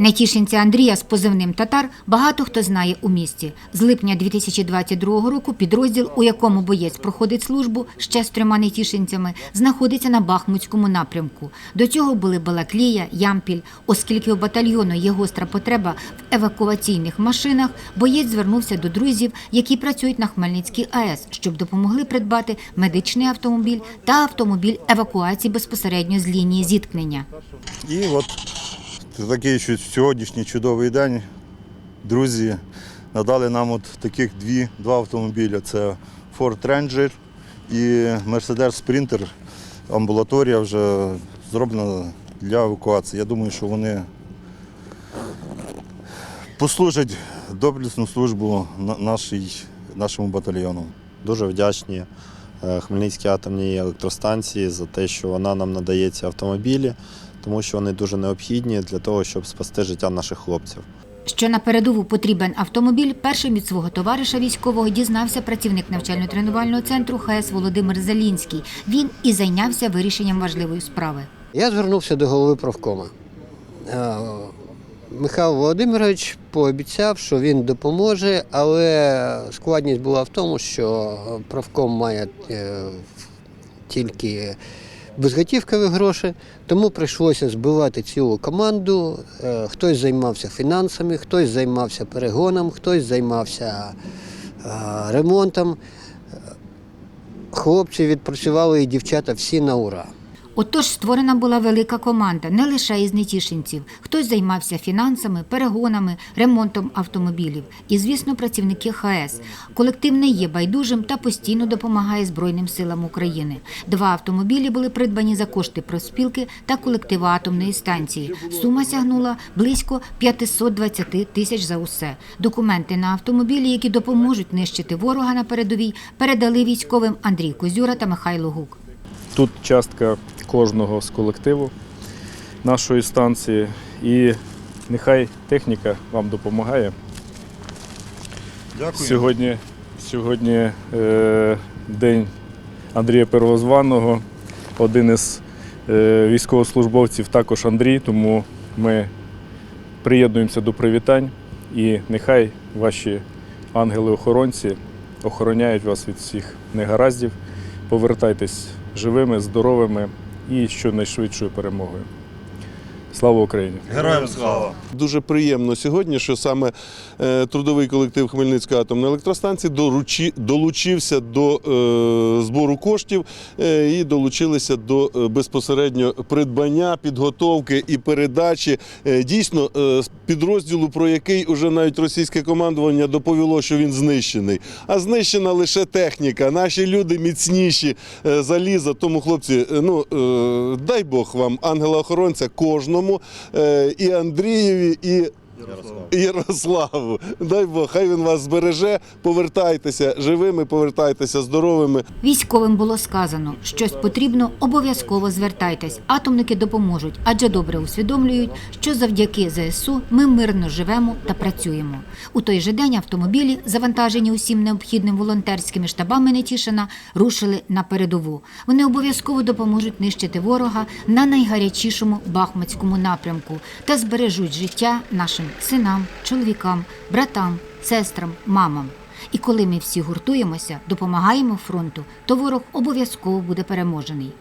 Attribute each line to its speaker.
Speaker 1: Нетішинця Андрія з позивним татар багато хто знає у місті. З липня 2022 року підрозділ, у якому боєць проходить службу ще з трьома нетішинцями, знаходиться на Бахмутському напрямку. До цього були Балаклія, Ямпіль. Оскільки у батальйону є гостра потреба в евакуаційних машинах, боєць звернувся до друзів, які працюють на Хмельницькій АЕС, щоб допомогли придбати медичний автомобіль та автомобіль евакуації безпосередньо з лінії зіткнення.
Speaker 2: І от такий сьогоднішній чудовий день. Друзі надали нам от таких дві, два автомобіля. Це Ford Ranger і Mercedes Sprinter. Амбулаторія вже зроблена для евакуації. Я думаю, що вони послужать доблесну службу нашій, нашому батальйону.
Speaker 3: Дуже вдячні е, Хмельницькій атомній електростанції за те, що вона нам надає ці автомобілі, тому що вони дуже необхідні для того, щоб спасти життя наших хлопців.
Speaker 1: Що на передову потрібен автомобіль, першим від свого товариша військового дізнався працівник навчально-тренувального центру ХС Володимир Залінський. Він і зайнявся вирішенням важливої справи.
Speaker 4: Я звернувся до голови правкома. Е, Михайло Володимирович пообіцяв, що він допоможе, але складність була в тому, що правком має е, тільки безготівкові гроші, тому прийшлося збивати цілу команду. Е, Хтось займався фінансами, хтось займався перегоном, хтось займався е, ремонтом. Хлопці відпрацювали і дівчата всі на ура.
Speaker 1: Отож створена була велика команда, не лише із нетішинців. Хтось займався фінансами, перегонами, ремонтом автомобілів. І, звісно, працівники ХС. Колектив не є байдужим та постійно допомагає Збройним силам України. Два автомобілі були придбані за кошти профспілки та колективу атомної станції. Сума сягнула близько 520 тисяч за усе. Документи на автомобілі, які допоможуть нищити ворога на передовій, передали військовим Андрій Козюра та Михайло Гук.
Speaker 5: Тут частка кожного з колективу нашої станції. І нехай техніка вам допомагає.
Speaker 2: Дякую.
Speaker 5: Сьогодні, сьогодні е, день Андрія Первозваного. Один із е, військовослужбовців також Андрій, тому ми приєднуємося до привітань і нехай ваші ангели-охоронці охороняють вас від всіх негараздів. Повертайтесь живими, здоровими і щонайшвидшою перемогою. Слава Україні!
Speaker 2: Героям слава!
Speaker 6: Дуже приємно сьогодні, що саме е, трудовий колектив Хмельницької атомної електростанції доручі, долучився до е, збору коштів е, і долучилися до е, безпосередньо придбання, підготовки і передачі е, дійсно е, з підрозділу, про який уже навіть російське командування доповіло, що він знищений. А знищена лише техніка. Наші люди міцніші е, заліза. Тому, хлопці, ну е, дай Бог вам, ангела-охоронця, кожному е, і Андрієві, і Ярославу. Дай Бог, хай він вас збереже. Повертайтеся живими, повертайтеся здоровими.
Speaker 1: Військовим було сказано, щось потрібно, обов'язково звертайтесь. Атомники допоможуть, адже добре усвідомлюють, що завдяки ЗСУ ми мирно живемо та працюємо. У той же день автомобілі, завантажені усім необхідним волонтерськими штабами Нетішина, рушили на передову. Вони обов'язково допоможуть нищити ворога на найгарячішому бахмутському напрямку та збережуть життя нашим синам, чоловікам, братам, сестрам, мамам. І коли ми всі гуртуємося, допомагаємо фронту, то ворог обов'язково буде переможений.